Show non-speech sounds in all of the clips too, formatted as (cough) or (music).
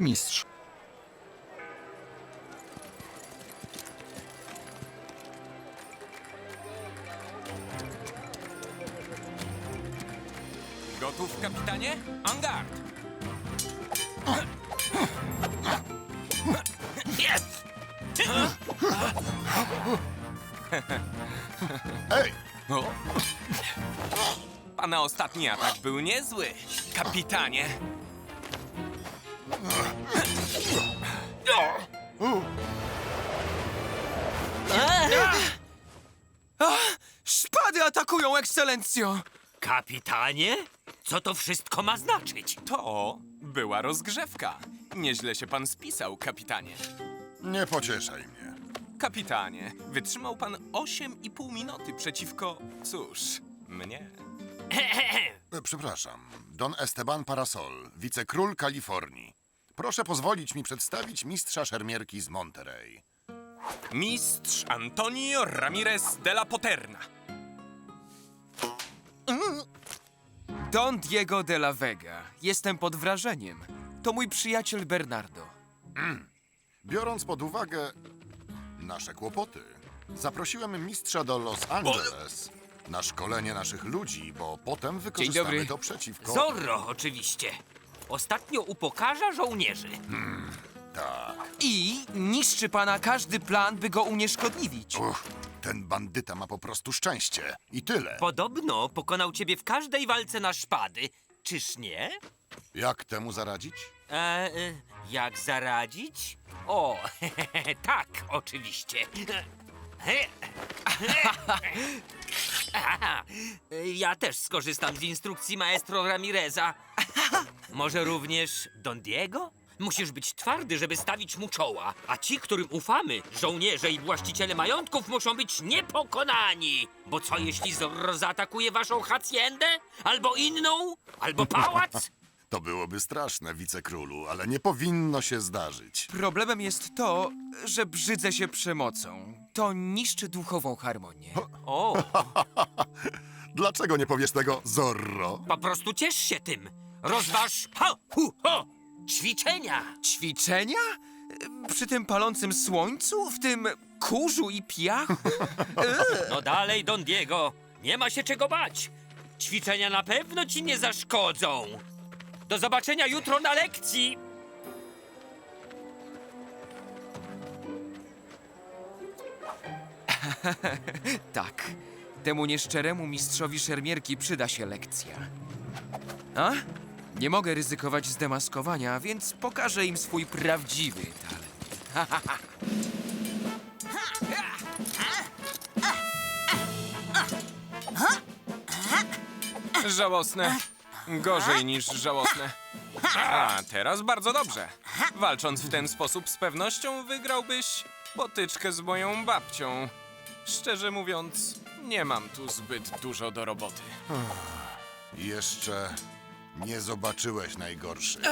Mistrz. Gotów, kapitanie? Angard! Jest! Ej! O. Pana ostatni atak był niezły, kapitanie. Szpady atakują, ekscelencjo! Kapitanie? Co to wszystko ma znaczyć? To była rozgrzewka. Nieźle się pan spisał, kapitanie. Nie pocieszaj mnie. Kapitanie, wytrzymał pan 8,5 minuty przeciwko, cóż, mnie. E, Przepraszam. Don Esteban Parasol, wicekról Kalifornii. Proszę pozwolić mi przedstawić mistrza szermierki z Monterey. Mistrz Antonio Ramirez de la Poterna. Don Diego de la Vega. Jestem pod wrażeniem. To mój przyjaciel Bernardo. Biorąc pod uwagę nasze kłopoty, zaprosiłem mistrza do Los Angeles na szkolenie naszych ludzi, bo potem wykorzystamy dobry. to przeciwko... Zorro, oczywiście. Ostatnio upokarza żołnierzy. Tak. I niszczy pana każdy plan, by go unieszkodliwić. Uch, ten bandyta ma po prostu szczęście. I tyle. Podobno pokonał ciebie w każdej walce na szpady. Czyż nie? Jak temu zaradzić? E, e, jak zaradzić? O, (laughs) tak, oczywiście. (laughs) Ja też skorzystam z instrukcji maestro Ramireza. Może również Don Diego? Musisz być twardy, żeby stawić mu czoła. A ci, którym ufamy, żołnierze i właściciele majątków, muszą być niepokonani. Bo co jeśli Zorro zaatakuje waszą haciendę? Albo inną? Albo pałac? (laughs) To byłoby straszne, wicekrólu, ale nie powinno się zdarzyć. Problemem jest to, że brzydzę się przemocą. To niszczy duchową harmonię. O, (laughs) Dlaczego nie powiesz tego Zorro? po prostu ciesz się tym. Rozważ ha, hu, ho, ćwiczenia. Ćwiczenia? Przy tym palącym słońcu? W tym kurzu i piachu? (laughs) No dalej, Don Diego. Nie ma się czego bać. Ćwiczenia na pewno ci nie zaszkodzą. Do zobaczenia jutro na lekcji. (laughs) Tak. Temu nieszczeremu mistrzowi szermierki przyda się lekcja. A? Nie mogę ryzykować zdemaskowania, więc pokażę im swój prawdziwy talent. Żałosne. Gorzej niż żałosne. A, teraz bardzo dobrze. Walcząc w ten sposób z pewnością wygrałbyś potyczkę z moją babcią. Szczerze mówiąc, nie mam tu zbyt dużo do roboty. Jeszcze nie zobaczyłeś najgorszych.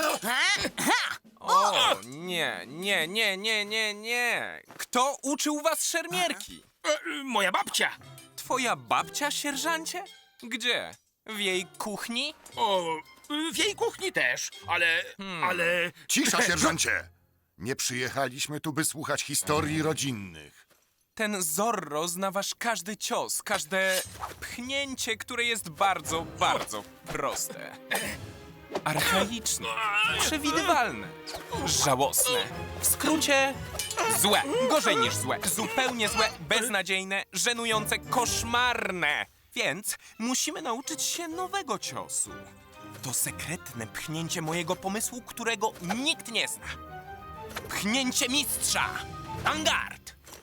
O, nie, nie, nie, nie, nie, nie. Kto uczył was szermierki? Moja babcia! Twoja babcia, sierżancie? Gdzie? W jej kuchni? O, w jej kuchni też, ale. ale. Cisza, (laughs) sierżancie! Nie przyjechaliśmy tu, by słuchać historii rodzinnych. Ten Zorro zna wasz każdy cios, każde pchnięcie, które jest bardzo, bardzo proste. Archaiczne, przewidywalne, żałosne. W skrócie, złe, gorzej niż złe, zupełnie złe, beznadziejne, żenujące, koszmarne. Więc musimy nauczyć się nowego ciosu. To sekretne pchnięcie mojego pomysłu, którego nikt nie zna. Pchnięcie mistrza! Angard!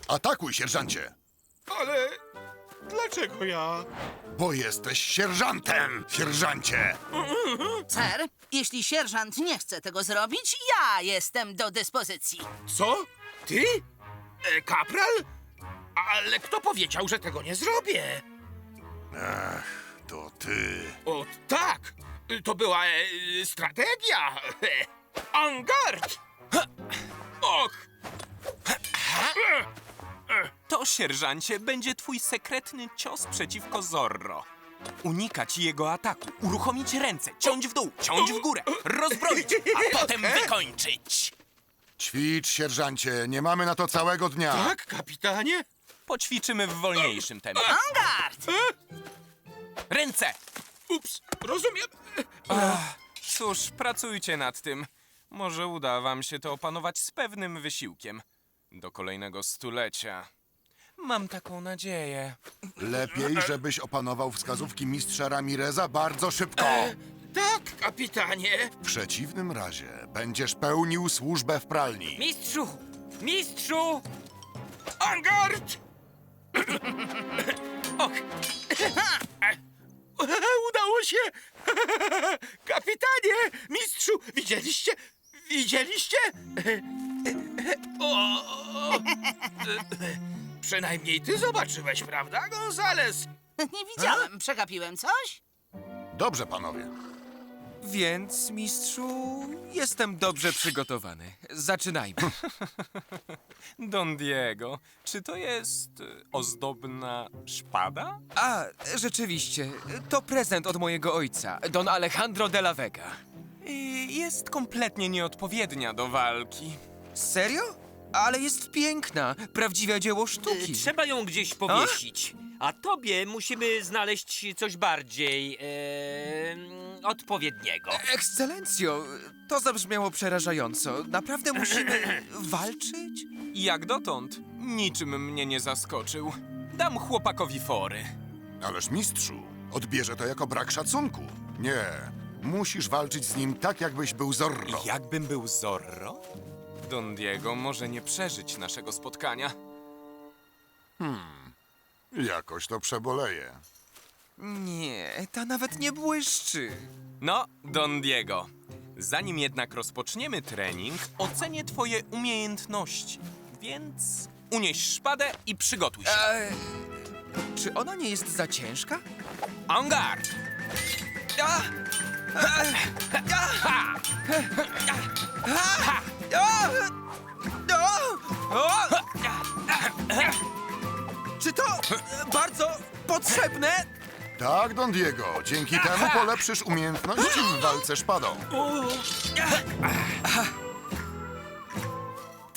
Atakuj, sierżancie! Ale. Dlaczego ja? Bo jesteś sierżantem, sierżancie! Ser, jeśli sierżant nie chce tego zrobić, ja jestem do dyspozycji. Co? Ty? E, kapral? Ale kto powiedział, że tego nie zrobię? To ty. O, tak! To była e, strategia! (laughs) Angard! Och! To, sierżancie, będzie twój sekretny cios przeciwko Zorro. Unikać jego ataku, uruchomić ręce, ciąć w dół, ciąć w górę, rozbroić, a (laughs) potem wykończyć. Ćwicz, sierżancie, nie mamy na to całego dnia. Tak, kapitanie? Poćwiczymy w wolniejszym tempie. (laughs) Angard! Ręce! Ups, rozumiem. Cóż, pracujcie nad tym. Może uda wam się to opanować z pewnym wysiłkiem. Do kolejnego stulecia. Mam taką nadzieję. Lepiej, żebyś opanował wskazówki mistrza Ramireza bardzo szybko. Tak, kapitanie. W przeciwnym razie będziesz pełnił służbę w pralni. Mistrzu! Mistrzu! Angard! Och. Udało się! Kapitanie! Mistrzu! Widzieliście? Widzieliście? O, Przynajmniej ty zobaczyłeś, prawda, Gonzales? Nie widziałem, przegapiłem coś? Dobrze, panowie. Więc, mistrzu, jestem dobrze przygotowany. Zaczynajmy. (laughs) Don Diego, czy to jest y, ozdobna szpada? A, rzeczywiście, to prezent od mojego ojca, Don Alejandro de la Vega. Y, Jest kompletnie nieodpowiednia do walki. Serio? Ale jest piękna, prawdziwe dzieło sztuki. E, Trzeba ją gdzieś powiesić. A tobie musimy znaleźć coś bardziej e, odpowiedniego. Ekscelencjo, to zabrzmiało przerażająco. Naprawdę musimy (clears throat) walczyć? Jak dotąd, niczym mnie nie zaskoczył. Dam chłopakowi fory. Ależ mistrzu, odbierze to jako brak szacunku. Nie, musisz walczyć z nim tak, jakbyś był Zorro. Jakbym był Zorro? Don Diego może nie przeżyć naszego spotkania. Jakoś to przeboleje. Nie, ta nawet nie błyszczy. No, Don Diego, zanim jednak rozpoczniemy trening, ocenię twoje umiejętności. Więc unieś szpadę i przygotuj się. E, czy ona nie jest za ciężka? En garde! A! Tak, Don Diego, dzięki temu polepszysz umiejętności w walce szpadą.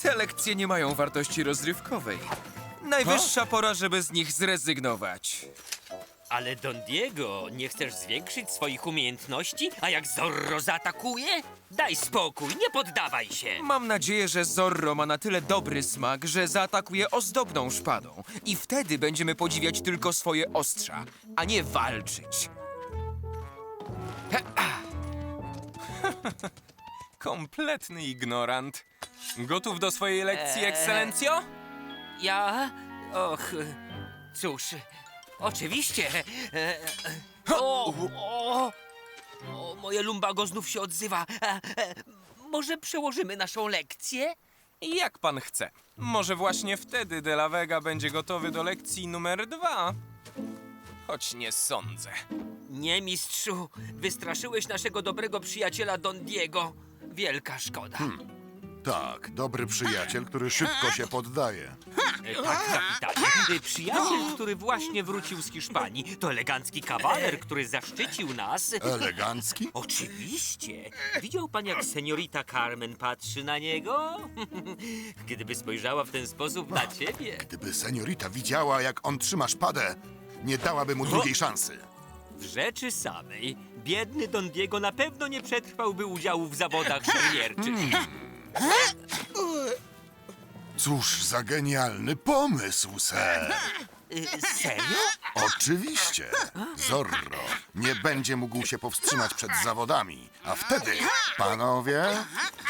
Te lekcje nie mają wartości rozrywkowej. Najwyższa pora, żeby z nich zrezygnować. Ale Don Diego, nie chcesz zwiększyć swoich umiejętności? A jak Zorro zaatakuje? Daj spokój, nie poddawaj się. Mam nadzieję, że Zorro ma na tyle dobry smak, że zaatakuje ozdobną szpadą. I wtedy będziemy podziwiać tylko swoje ostrza, a nie walczyć. (laughs) Kompletny ignorant. Gotów do swojej lekcji, ekscelencjo? Ja? Och, cóż, oczywiście. E, e, O, o, o, moje lumbago znów się odzywa. E, e, Może przełożymy naszą lekcję? Jak pan chce. Może właśnie wtedy De La Vega będzie gotowy do lekcji numer dwa. Choć nie sądzę. Nie, mistrzu. Wystraszyłeś naszego dobrego przyjaciela Don Diego. Wielka szkoda. Tak, dobry przyjaciel, który szybko się poddaje. Tak, kapitanie. Przyjaciel, który właśnie wrócił z Hiszpanii. To elegancki kawaler, który zaszczycił nas. Elegancki? Oczywiście. Widział pan, jak seniorita Carmen patrzy na niego? (laughs) Gdyby spojrzała w ten sposób na ciebie. Gdyby seniorita widziała, jak on trzyma szpadę, nie dałaby mu drugiej szansy. W rzeczy samej, biedny Don Diego na pewno nie przetrwałby udziału w zawodach szermierczych. Cóż za genialny pomysł, ser. Serio? Oczywiście. Zorro nie będzie mógł się powstrzymać przed zawodami. A wtedy, panowie,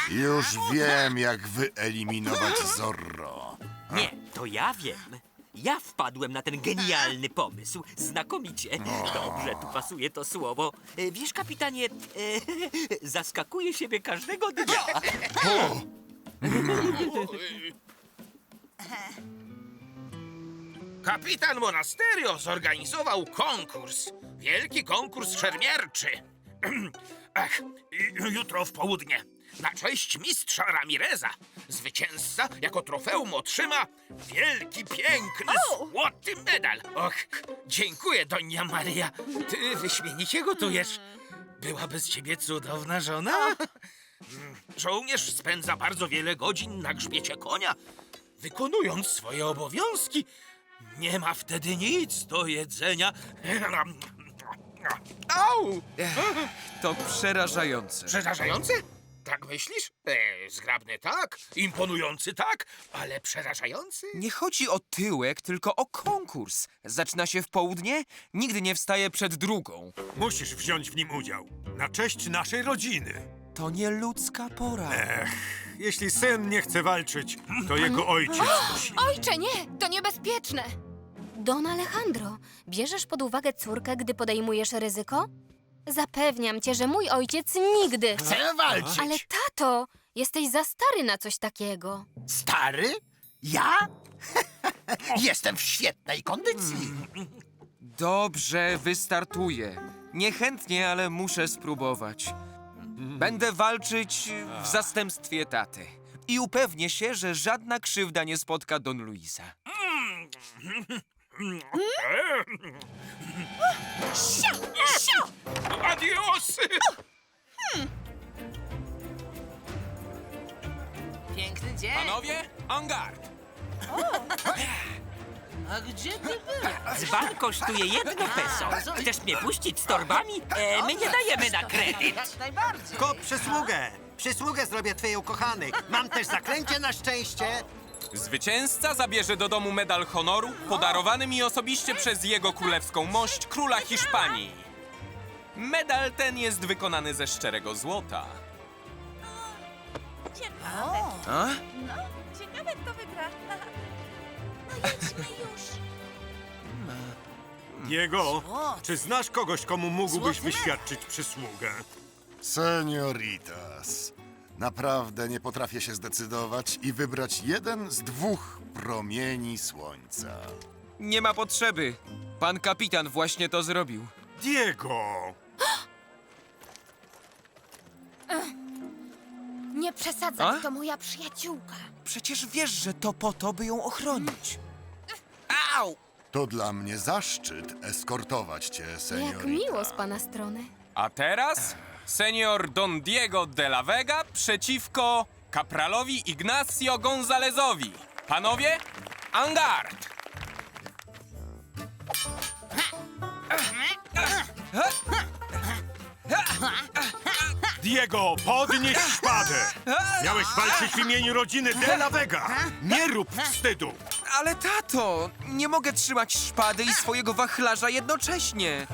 już wiem, jak wyeliminować Zorro. Nie, to ja wiem. Ja wpadłem na ten genialny pomysł. Znakomicie. Dobrze, tu pasuje to słowo. E, Wiesz, kapitanie, e, (laughs) zaskakuje siebie każdego dnia. Kapitan Monasterio zorganizował konkurs. Wielki konkurs szermierczy. (clears throat) Ach, i- jutro w południe. Na cześć mistrza Ramireza. Zwycięzca jako trofeum otrzyma wielki, piękny, złoty medal. Och, dziękuję, Donia Maria. Ty wyśmienicie gotujesz. Była bez ciebie cudowna żona. Mm, Żołnierz spędza bardzo wiele godzin na grzbiecie konia, wykonując swoje obowiązki. Nie ma wtedy nic do jedzenia. Au! To przerażające. Przerażający? Tak myślisz? E, zgrabny tak, imponujący tak, ale przerażający? Nie chodzi o tyłek, tylko o konkurs. Zaczyna się w południe, nigdy nie wstaje przed drugą. Musisz wziąć w nim udział. Na cześć naszej rodziny. To nie ludzka pora. Jeśli syn nie chce walczyć, to jego ojciec (gasps) musi. Ojcze, nie! To niebezpieczne! Don Alejandro, bierzesz pod uwagę córkę, gdy podejmujesz ryzyko? Zapewniam cię, że mój ojciec nigdy. Chcę walczyć. Ale tato, jesteś za stary na coś takiego. Stary? Ja? (laughs) Jestem w świetnej kondycji. Dobrze, wystartuję. Niechętnie, ale muszę spróbować. Będę walczyć w zastępstwie taty. I upewnię się, że żadna krzywda nie spotka Don Luisa. (laughs) (laughs) Adios! Piękny dzień. Panowie, en garde! A gdzie ty byłeś? Dzban kosztuje jedno peso. Chcesz mnie puścić z torbami? E, my nie dajemy na kredyt. Jak najbardziej. Kop przysługę. Przysługę zrobię twojej ukochanej. Mam też zaklęcie na szczęście. Zwycięzca zabierze do domu medal honoru, podarowany mi osobiście przez jego królewską mość, króla Hiszpanii. Medal ten jest wykonany ze szczerego złota. A? Ciekawe, kto wygra. No jedźmy już. Diego, czy znasz kogoś, komu mógłbyś wyświadczyć przysługę? Senioritas, naprawdę nie potrafię się zdecydować i wybrać jeden z dwóch promieni słońca. Nie ma potrzeby. Pan kapitan właśnie to zrobił. Diego! Nie przesadzaj, A? to moja przyjaciółka. Przecież wiesz, że to po to, by ją ochronić. Au! To dla mnie zaszczyt eskortować cię, seniorita. Jak miło z pana strony. A teraz senior Don Diego de la Vega przeciwko kapralowi Ignacio Gonzalezowi. Panowie, en garde! Diego, podnieś szpadę! Miałeś walczyć w imieniu rodziny De La Vega! Nie rób wstydu! Ale tato, nie mogę trzymać szpady i swojego wachlarza jednocześnie.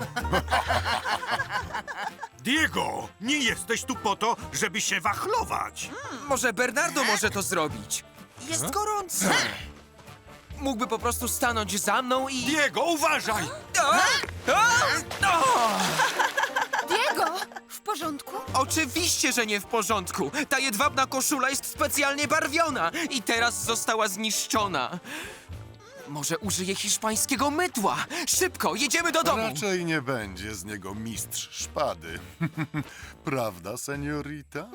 Diego, nie jesteś tu po to, żeby się wachlować! Może Bernardo może to zrobić. Jest gorąco. Mógłby po prostu stanąć za mną i... Diego, uważaj! A! A! O! Porządku? Oczywiście, że nie w porządku. Ta jedwabna koszula jest specjalnie barwiona i teraz została zniszczona. Może użyję hiszpańskiego mydła. Szybko, jedziemy do domu. Raczej nie będzie z niego mistrz szpady. (laughs) Prawda, seniorita?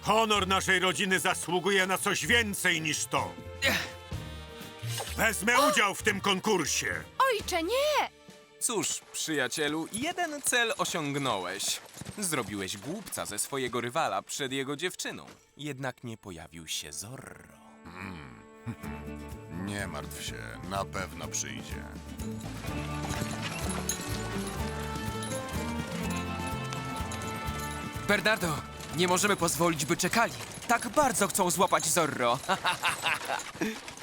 Honor naszej rodziny zasługuje na coś więcej niż to. Wezmę udział w tym konkursie. Ojcze, nie! Cóż, przyjacielu, jeden cel osiągnąłeś. Zrobiłeś głupca ze swojego rywala przed jego dziewczyną. Jednak nie pojawił się Zorro. (laughs) Nie martw się, na pewno przyjdzie. Bernardo, nie możemy pozwolić, by czekali. Tak bardzo chcą złapać Zorro. (laughs)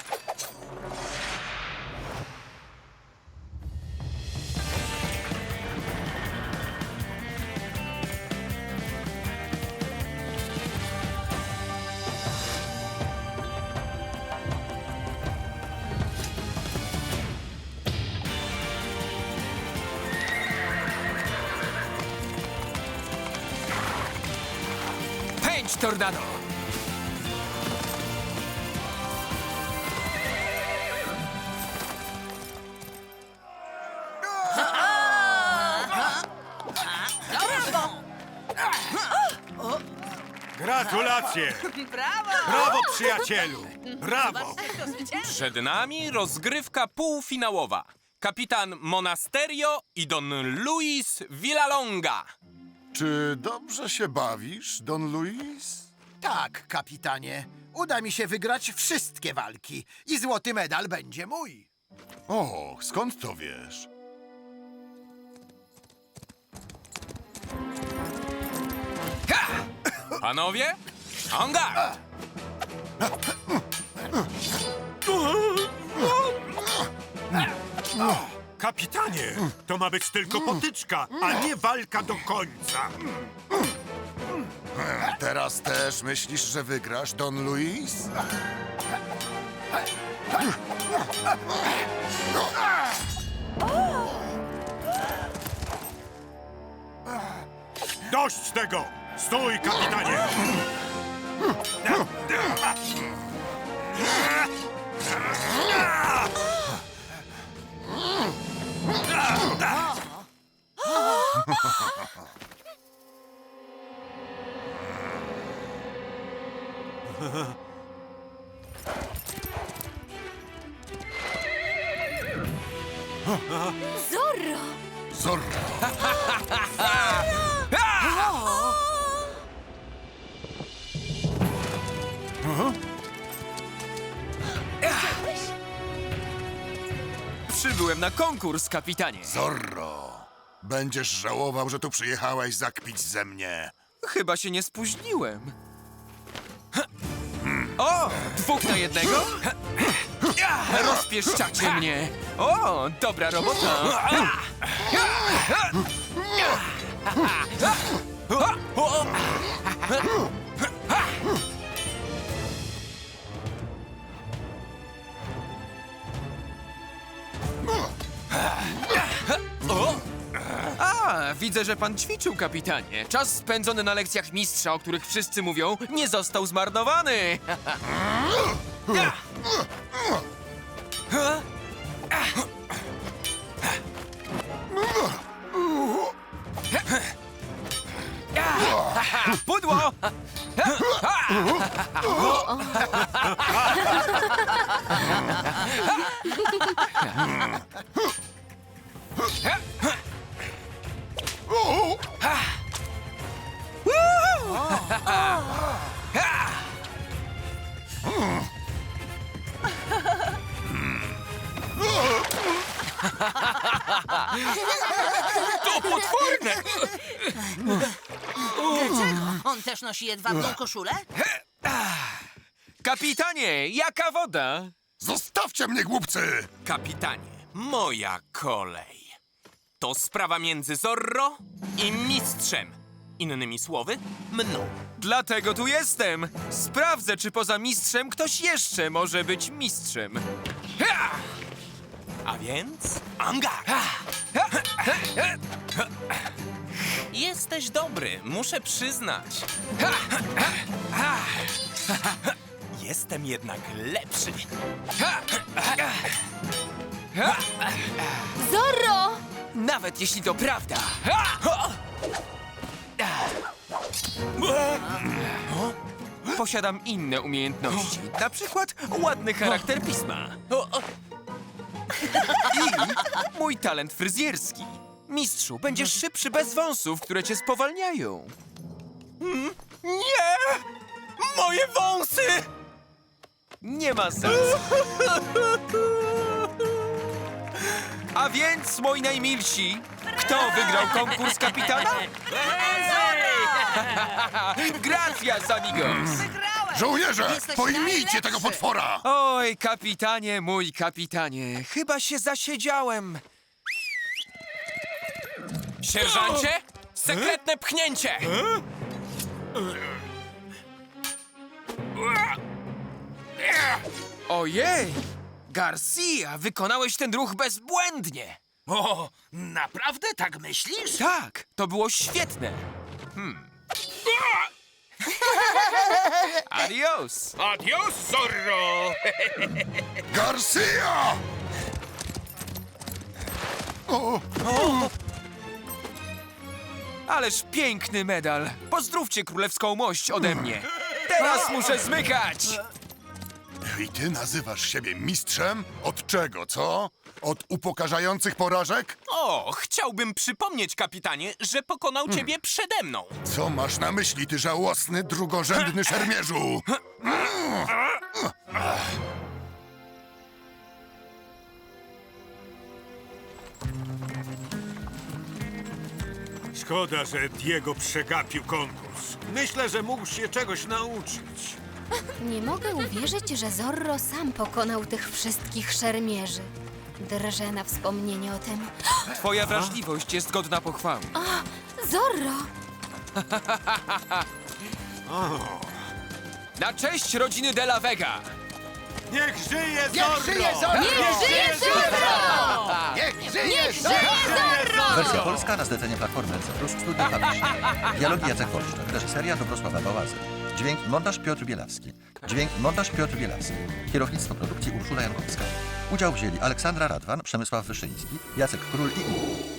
Pędź, tornado! Gratulacje! Brawo! Brawo, przyjacielu! Brawo! Przed nami rozgrywka półfinałowa. Kapitan Monasterio i Don Luis Villalonga. Czy dobrze się bawisz, Don Luis? Tak, kapitanie. Uda mi się wygrać wszystkie walki i złoty medal będzie mój. O, skąd to wiesz? Panowie, anga! (coughs) Kapitanie, to ma być tylko potyczka, a nie walka do końca. Teraz też myślisz, że wygrasz, Don Luis? Dość tego! Stój, kapitanie! Zorro! Zorro! (laughs) (laughs) Przybyłem na konkurs, kapitanie. Zorro! Będziesz żałował, że tu przyjechałeś zakpić ze mnie. Chyba się nie spóźniłem. O! Dwóch na jednego? Rozpieszczacie mnie. O, dobra robota. A, widzę, że pan ćwiczył, kapitanie. Czas spędzony na lekcjach mistrza, o których wszyscy mówią, nie został zmarnowany. Pudło! To potworne! On też nosi jedwabną koszulę? Kapitanie, jaka woda? Zostawcie mnie, głupcy! Kapitanie, moja kolej. To sprawa między Zorro i mistrzem. Innymi słowy, mną. Dlatego tu jestem. Sprawdzę, czy poza mistrzem ktoś jeszcze może być mistrzem. Ha! A więc Angar! Jesteś dobry, muszę przyznać. Jestem jednak lepszy. Nawet jeśli to prawda. Posiadam inne umiejętności, na przykład ładny charakter pisma. I mój talent fryzjerski. Mistrzu, będziesz szybszy bez wąsów, które cię spowalniają. Nie! Moje wąsy! Nie ma sensu. A więc, moi najmilsi, kto wygrał konkurs kapitana? (laughs) Gracias, amigos! Żołnierze, Jesteś pojmijcie najlepszy. tego potwora! Oj, kapitanie, mój kapitanie, chyba się zasiedziałem. Sierżancie, sekretne pchnięcie! Ojej! Garcia, wykonałeś ten ruch bezbłędnie! O, naprawdę tak myślisz? Tak, to było świetne. Hmm. (laughs) Adios! Adios, Zorro! (laughs) Garcia! O, Ależ piękny medal. Pozdrówcie królewską mość ode mnie. Teraz muszę zmykać. I ty nazywasz siebie mistrzem? Od czego, co? Od upokarzających porażek? O, chciałbym przypomnieć, kapitanie, że pokonał ciebie przede mną. Co masz na myśli, ty żałosny, drugorzędny szermierzu? Szkoda, że Diego przegapił konkurs. Myślę, że mógł się czegoś nauczyć. Nie mogę uwierzyć, że Zorro sam pokonał tych wszystkich szermierzy. Drżę na wspomnienie o tym. Twoja wrażliwość jest godna pochwały. Zorro! (laughs) Na cześć rodziny De La Vega! Niech żyje Niech Zorro! żyje Zorro! Niech żyje Zorro! Niech żyje Zorro! Wersja polska na zlecenie Platformy NC Plus Studio Publishing. Dialogi Jacek Wolszczak, reżyseria Dobrosława Bałazy. Dźwięk montaż Piotr Bielawski. Dźwięk montaż Piotr Bielawski. Kierownictwo produkcji Urszula Jankowska. Udział wzięli Aleksandra Radwan, Przemysław Wyszyński, Jacek Król i inni.